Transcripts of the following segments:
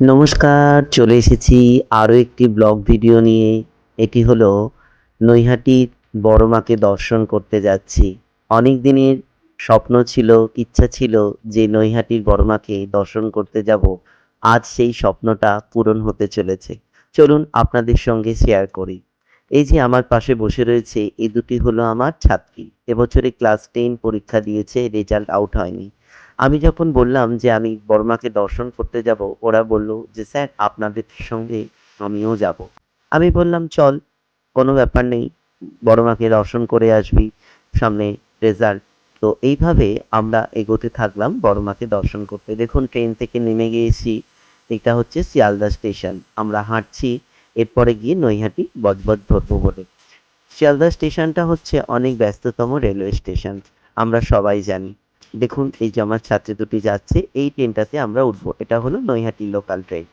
নমস্কার, চলে এসেছি আরও একটি ব্লগ ভিডিও নিয়ে। এটি হলো নৈহাটির বড় মাকে দর্শন করতে যাচ্ছি। অনেক দিনের স্বপ্ন ছিল, ইচ্ছা ছিল যে নৈহাটির বড় মাকে দর্শন করতে যাব। আজ সেই স্বপ্নটা পূরণ হতে চলেছে। চলুন আপনাদের সঙ্গে শেয়ার করি। এই যে আমার পাশে বসে রয়েছে এই দুটি হলো আমার ছাত্রী। এবছরে ক্লাস টেন পরীক্ষা দিয়েছে, রেজাল্ট আউট হয়নি। আমি যখন বললাম যে আমি বড়মাকে দর্শন করতে যাব, ওরা বলল যে, স্যার, আপনাদের সঙ্গে আমিও যাব। আমি বললাম, চল, কোনো ব্যাপার নেই, বড়মাকে দর্শন করে আসবি, সামনে রেজাল্ট তো এইভাবে আমরা এগোতে থাকলাম বড়মাকে দর্শন করতে। দেখুন, ট্রেন থেকে নেমে গিয়েছি, এটা হচ্ছে শিয়ালদা স্টেশন। আমরা হাঁটছি, এরপরে গিয়ে নৈহাটি বজবজ ধরবো বলে। শিয়ালদা স্টেশনটা হচ্ছে অনেক ব্যস্ততম রেলওয়ে স্টেশন, আমরা সবাই জানি। দেখুন, এই যে আমার ছাত্রী দুটি যাচ্ছে, এই ট্রেনটাতে আমরা উঠবো। এটা হলো নৈহাটি লোকাল ট্রেন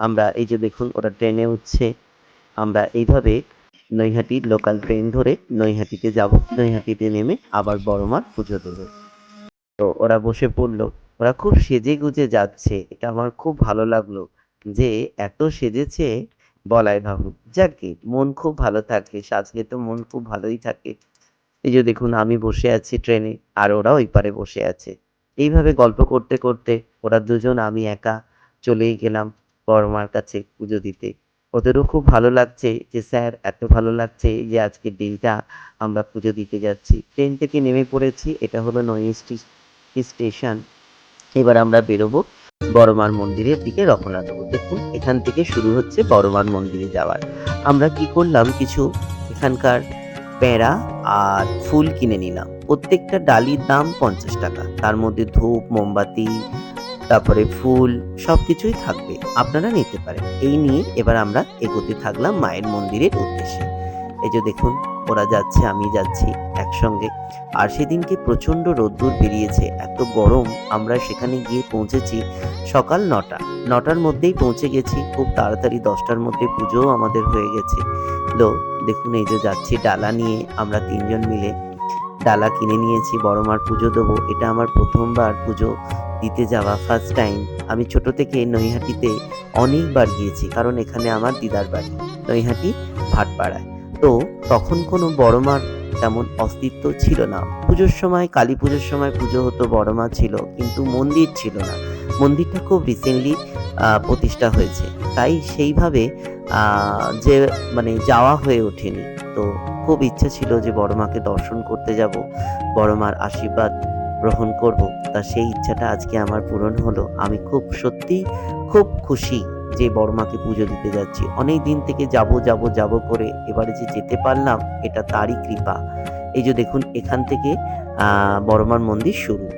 আমরা এই যে দেখুন ওরা ট্রেনে উঠছে। আমরা এইভাবে নৈহাটির লোকাল ট্রেন ধরে নৈহাটিতে যাব। নৈহাটিতে নেমে আবার বড় বড়মার পুজো দেবো। তো ওরা বসে পড়ল। ওরা খুব সেজে গুজে যাচ্ছে। এটা আমার খুব ভালো লাগল যে এত সেজেছে বলাই ভাবুক যাকে মন খুব ভালো থাকে। সাজলে তো মন খুব ভালোই থাকে। এই যে দেখুন, আমি বসে আছি ট্রেনে আর ওরা ওই পারে বসে আছে। এইভাবে গল্প করতে করতে ওরা দুজন, আমি একা চলেই গেলাম বড়মার কাছে পুজো দিতে। ওদেরও খুব ভালো লাগছে যে, স্যার, এত ভালো লাগছে যে, আজকের দিনটা আমরা পুজো দিতে যাচ্ছি। ট্রেন থেকে নেমে পড়েছি, এটা হলো নৈষ্টি স্টেশন। এবার আমরা বেরোবো বড়মার মন্দিরের দিকে রওনা দেবো দেখুন, এখান থেকে শুরু হচ্ছে বড়মার মন্দিরে যাওয়ার। আমরা কি করলাম, কিছু এখানকার প্যাঁড়া আর ফুল কিনে নিলাম। প্রত্যেকটা ডালির দাম পঞ্চাশ টাকা। তার মধ্যে ধূপ, মোমবাতি, তারপরে ফুল সব কিছুই থাকবে। আপনারা নিতে পারেন। এই নিয়ে এবার আমরা এগোতে থাকলাম মায়ের মন্দিরের উদ্দেশ্যে। এই যে দেখুন, ওরা যাচ্ছে, আমি যাচ্ছি একসঙ্গে। আর সেদিনকে প্রচণ্ড রোদ্দুর বেরিয়েছে, এত গরম। আমরা সেখানে গিয়ে পৌঁছেছি সকাল নটা। নটার মধ্যেই পৌঁছে গেছি। খুব তাড়াতাড়ি দশটার মধ্যে পুজোও আমাদের হয়ে গেছে। তো দেখুন, এই যে যাচ্ছি ডালা নিয়ে, আমরা তিনজন মিলে। ডালা কিনে নিয়েছি, বড় মার পুজো দেবো। এটা আমার প্রথমবার পুজো দিতে যাওয়া ফার্স্ট টাইম আমি ছোট থেকে নৈহাটিতে অনেকবার গিয়েছি, কারণ এখানে আমার দিদার বাড়ি, নৈহাটি ভাটপাড়ায়। তো তখন কোনো বড় মার তেমন অস্তিত্ব ছিল না। পুজোর সময়, কালী পুজোর সময় পুজো হতো, বড় মা ছিল, কিন্তু মন্দির ছিল না। মন্দিরটা খুব রিসেন্টলি প্রতিষ্ঠা হয়েছে। তাই সেইভাবে যে মানে যাওয়া হয়ে ওঠেনি। তো খুব ইচ্ছা ছিল যে বড় মাকে দর্শন করতে যাব, বড় মার আশীর্বাদ গ্রহণ করব। তা সেই ইচ্ছাটা আজকে আমার পূরণ হলো। আমি খুব সত্যি খুব খুশি যে বড় মাকে পুজো দিতে যাচ্ছি। অনেক দিন থেকে যাব যাব যাব করে এবারে যে যেতে পারলাম, এটা তারই কৃপা। এই যে দেখুন, এখান থেকে, আহ বড়মার মন্দির শুরু।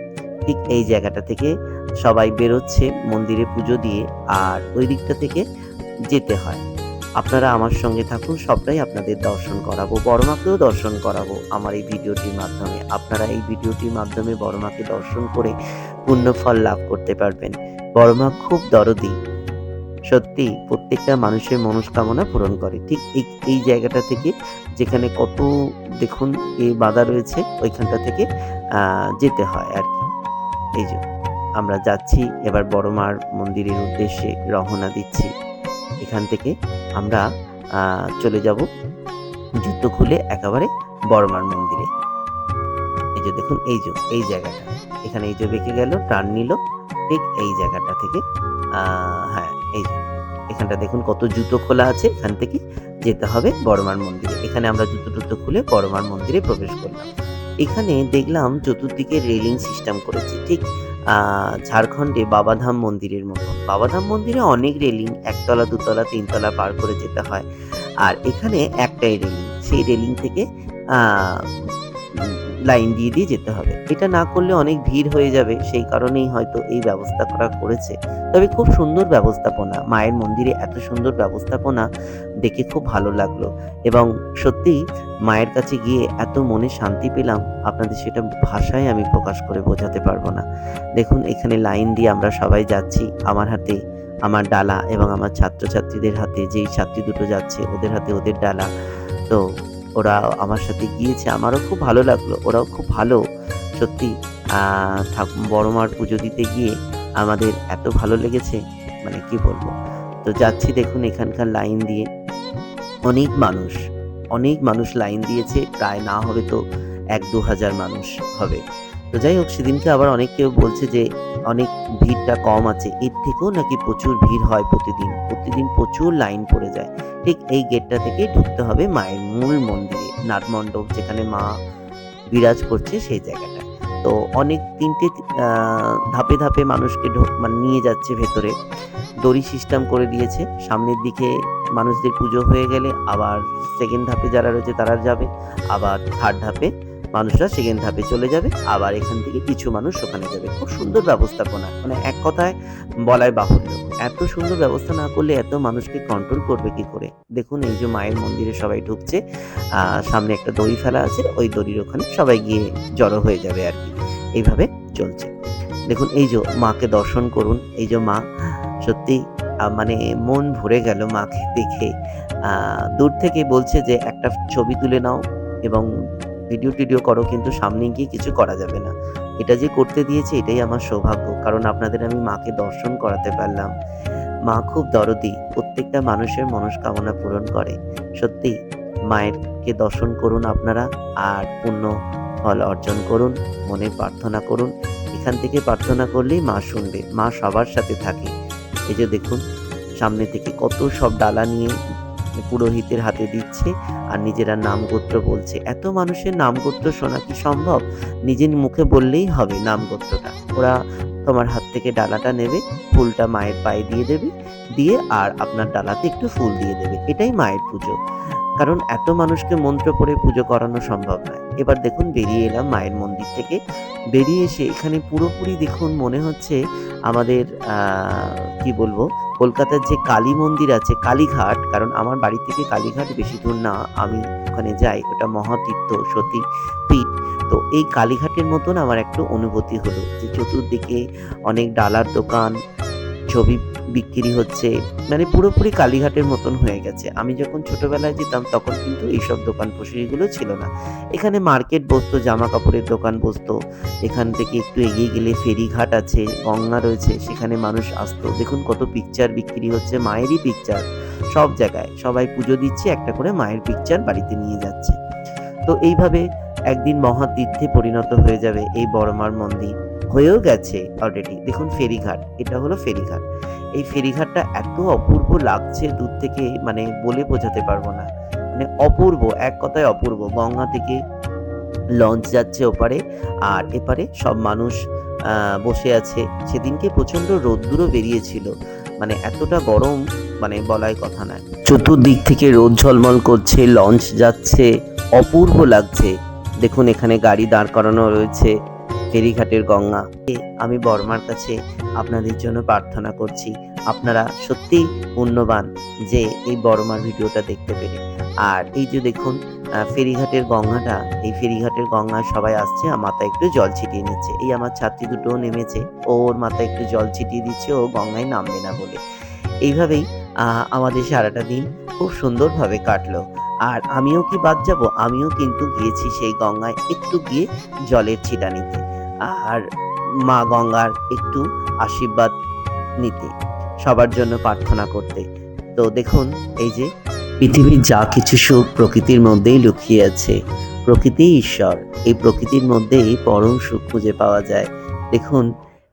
ঠিক এই জায়গাটা থেকে সবাই বেরোচ্ছে মন্দিরে পুজো দিয়ে, আর ওই দিকটা থেকে যেতে হয়। আপনারা আমার সঙ্গে থাকুন, সবটাই আপনাদের দর্শন করাবো, বড়মাকেও দর্শন করাবো। আমার এই ভিডিওটির মাধ্যমে, আপনারা এই ভিডিওটির মাধ্যমে বড়মাকে দর্শন করে পুণ্য ফল লাভ করতে পারবেন। বড়মা খুব দরদি। সত্যি, প্রত্যেকটা মানুষের মনস্কামনা পূরণ করে। ঠিক এই এই জায়গাটা থেকে যেখানে কত, দেখুন এই বাধা রয়েছে, ওইখানটা থেকে যেতে হয় আর কি। এই যে, আমরা যাচ্ছি, এবার বড়মার মন্দিরের উদ্দেশ্যে রওনা দিচ্ছি। এখান থেকে আমরা চলে যাব জুতো খুলে একেবারে বড়মার মন্দিরে। এই যে দেখুন, এই যে, এই জায়গাটা। এখানে এই যে বেঁকে গেল টার্ন নিল, ঠিক এই জায়গাটা থেকে হ্যাঁ এই যে। এখানটা দেখুন কত জুতো খোলা আছে, এখান থেকে যেতে হবে বড়মার মন্দিরে। এখানে আমরা জুতো টুতো খুলে বড়মার মন্দিরে প্রবেশ করলাম। এখানে দেখলাম চতুর্দিকে রেলিং সিস্টেম করেছে, ঠিক ঝাড়খণ্ডে বাবাধাম মন্দিরের মতো বাবাধাম মন্দিরে অনেক রেলিং, একতলা, দুতলা, তিনতলা পার করে যেতে হয়। আর এখানে একটাই রেলিং, সেই রেলিং থেকে লাইন দিয়ে দিয়ে যেতে হবে। এটা না করলে অনেক ভিড় হয়ে যাবে, সেই কারণেই হয়তো এই ব্যবস্থা করা করেছে। তবে খুব সুন্দর ব্যবস্থাপনা, মায়ের মন্দিরে এত সুন্দর ব্যবস্থাপনা দেখে খুব ভালো লাগল। এবং সত্যি মায়ের কাছে গিয়ে এত মনে শান্তি পেলাম, আপনাদের সেটা ভাষায় আমি প্রকাশ করে বোঝাতে পারব না। দেখুন, এখানে লাইন দিয়ে আমরা সবাই যাচ্ছি। আমার হাতে আমার ডালা এবং আমার ছাত্রছাত্রীদের হাতে, যেই ছাত্রী দুটো যাচ্ছে, ওদের হাতে ওদের ডালা। তো ওরা আমার সাথে গিয়েছে, আমারও খুব ভালো লাগল, ওরাও খুব ভালো। সত্যি বড় মার পুজো দিতে গিয়ে আমাদের এত ভালো লেগেছে মানে কি বলব? তো যাচ্ছি দেখুন এখানকার লাইন দিয়ে। অনেক মানুষ অনেক মানুষ লাইন দিয়েছে, প্রায় না হবে তো এক দু হাজার মানুষ হবে। তো যাই হোক, সেদিনকে আবার অনেক কেউ বলছে যে অনেক ভিড়টা কম আছে। এর থেকেও নাকি প্রচুর ভিড় হয় প্রতিদিন। প্রতিদিন প্রচুর লাইন পড়ে যায়। ঠিক এই গেটটা থেকে ঢুকতে হবে মায়ের মূল মন্দিরে, নাটমণ্ডপ, যেখানে মা বিরাজ করছে সেই জায়গাটা তো অনেক তিনটে ধাপে ধাপে মানুষকে ঢোক- মানে নিয়ে যাচ্ছে ভেতরে। দড়ি সিস্টেম করে দিয়েছে। সামনের দিকে মানুষদের পুজো হয়ে গেলে আবার সেকেন্ড ধাপে যারা রয়েছে তারা যাবে। আবার থার্ড ধাপে মানুষরা সেকেন্ড ধাপে চলে যাবে, আবার এখান থেকে কিছু মানুষ ওখানে যাবে। খুব সুন্দর ব্যবস্থাপনা। মানে এক কথায় বলাই বাহুল্য। এত সুন্দর ব্যবস্থা না করলে এত মানুষকে কন্ট্রোল করবে কি করে? দেখুন, এই যে মায়ের মন্দিরে সবাই ঢুকছে সামনে একটা দড়ি ফেলা আছে, ওই দড়ির ওখানে সবাই গিয়ে জড়ো হয়ে যাবে আর কি। এইভাবে চলছে। দেখুন, এই যে মাকে দর্শন করুন। এই যে মা, সত্যি মানে মন ভরে গেল মাকে দেখে। দূর থেকে বলছে যে, একটা ছবি তুলে নাও এবং ভিডিও টিডিও করো, কিন্তু সামনে গিয়ে কিছু করা যাবে না। এটা যে করতে দিয়েছে, এটাই আমার সৌভাগ্য, কারণ আপনাদের আমি মাকে দর্শন করাতে পারলাম। মা খুব দরদি, প্রত্যেকটা মানুষের মনস্কামনা পূরণ করে। সত্যি মায়েরকে দর্শন করুন আপনারা, আর পূর্ণ ফল অর্জন করুন, মনে প্রার্থনা করুন। এখান থেকে প্রার্থনা করলেই মা শুনবে, মা সবার সাথে থাকে। এই যে দেখুন, সামনে থেকে কত সব ডালা নিয়ে পুরোহিতের হাতে দিচ্ছে আর নিজেরা নাম গোত্র বলছে। এত মানুষের নাম গোত্র শোনা কি সম্ভব? নিজের মুখে বললেই হবে নাম গোত্রটা ওরা তোমার হাত থেকে ডালাটা নেবে, ফুলটা মায়ের পায়ে দিয়ে দেবে, দিয়ে আর আপনার ডালাতে একটু ফুল দিয়ে দেবে। এটাই মায়ের পুজো। কারণ এত মানুষকে মন্ত্র পড়ে পুজো করানো সম্ভব নয়। এবার দেখুন বেরিয়ে এলাম মায়ের মন্দির থেকে। বেরিয়ে এসে এখানে পুরোপুরি দেখুন মনে হচ্ছে আমাদের কি বলব, কলকাতার যে কালী মন্দির আছে, কালীঘাট, কারণ আমার বাড়ি থেকে কালীঘাট বেশি দূর না, আমি ওখানে যাই, ওটা মহাতীর্থ, সতী পীঠ। তো এই কালীঘাটের মতন আমার একটু অনুভূতি হলো যে চতুর্দিকে অনেক ডালার দোকান, ছবি বিক্রি হচ্ছে। মানে পুরোপুরি কালীঘাটের মতন হয়ে গেছে। আমি যখন ছোটবেলায় যেতাম, তখন কিন্তু এইসব দোকান ফসিরিগুলো ছিল না। এখানে মার্কেট বসতো জামা কাপড়ের দোকান বসতো। এখান থেকে একটু এগিয়ে গেলে ফেরিঘাট আছে, গঙ্গা রয়েছে, সেখানে মানুষ আসতো। দেখুন কত পিকচার বিক্রি হচ্ছে, মায়েরই পিকচার সব জায়গায় সবাই পুজো দিচ্ছে, একটা করে মায়ের পিকচার বাড়িতে নিয়ে যাচ্ছে। তো এইভাবে একদিন মহাতীর্থে পরিণত হয়ে যাবে এই বড়মার মন্দির। হয়েও গেছে অলরেডি দেখুন ফেরিঘাট, এটা হলো ফেরিঘাট। এই ফেরিঘাটটা এত অপূর্ব লাগছে দূর থেকে মানে বলে বোঝাতে পারব না। মানে অপূর্ব, এক কথায় অপূর্ব। গঙ্গা থেকে লঞ্চ যাচ্ছে ওপারে, আর এপারে সব মানুষ বসে আছে। সেদিনকে প্রচণ্ড রোদ্দুরও বেরিয়েছিল। মানে এতটা গরম মানে বলাই কথা নয়। চতুর্দিক থেকে রোদ ঝলমল করছে, লঞ্চ যাচ্ছে। অপূর্ব লাগছে। দেখুন, এখানে গাড়ি দাঁড় করানো রয়েছে, ফেরিঘাটের গঙ্গা। আমি বর্মার কাছে আপনাদের জন্য প্রার্থনা করছি। আপনারা সত্যিই পুণ্যবান যে এই বর্মার ভিডিওটা দেখতে পেরে আর এই যে দেখুন ফেরিঘাটের গঙ্গাটা, এই ফেরিঘাটের গঙ্গায় সবাই আসছে আর মাথায় একটু জল ছিটিয়ে নিচ্ছে। এই আমার ছাত্রী দুটোও নেমেছে ওর মাথায় একটু জল ছিটিয়ে দিচ্ছে, ও গঙ্গায় নামবে না বলে। এইভাবেই আমাদের সারাটা দিন খুব সুন্দরভাবে কাটলো। আর আমিও কি বাদ যাব? আমিও কিন্তু গিয়েছি সেই গঙ্গায় একটু গিয়ে জলের ছিটা নিতে। আর মা গঙ্গার একটু আশীর্বাদ নিতে। সবার জন্য প্রার্থনা করতে। তো দেখুন, এই যে পৃথিবীর যা কিছু সুখ প্রকৃতির মধ্যেই লুকিয়ে আছে, প্রকৃতি ঈশ্বর। এই প্রকৃতির মধ্যেই পরম সুখ খুঁজে পাওয়া যায়। দেখুন,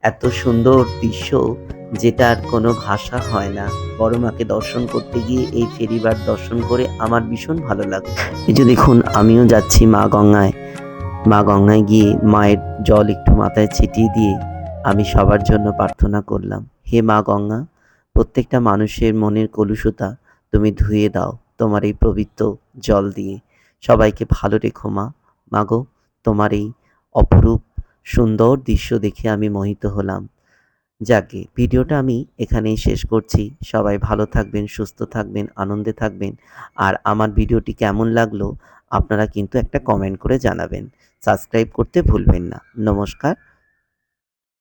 এত সুন্দর দৃশ্য যেটার কোনো ভাষা হয় না। বড় মাকে দর্শন করতে গিয়ে এই ফেরিবার দর্শন করে আমার ভীষণ ভালো লাগে এই যে দেখুন, আমিও যাচ্ছি মা গঙ্গায়। মা গঙ্গায় গিয়ে মায়ের জল একটু মাথায় ছিটিয়ে দিয়ে আমি সবার জন্য প্রার্থনা করলাম, হে মা গঙ্গা প্রত্যেকটা মানুষের মনের কলুষতা তুমি ধুয়ে দাও তোমার এই পবিত্র জল দিয়ে। সবাইকে ভালো রেখো মা। মাগো, তোমার এই অপরূপ সুন্দর দৃশ্য দেখে আমি মোহিত হলাম। যাকে, ভিডিওটা আমি এখানেই শেষ করছি। সবাই ভালো থাকবেন, সুস্থ থাকবেন, আনন্দে থাকবেন। আর আমার ভিডিওটি কেমন লাগল আপনারা কিন্তু একটা কমেন্ট করে জানাবেন। সাবস্ক্রাইব করতে ভুলবেন না। নমস্কার।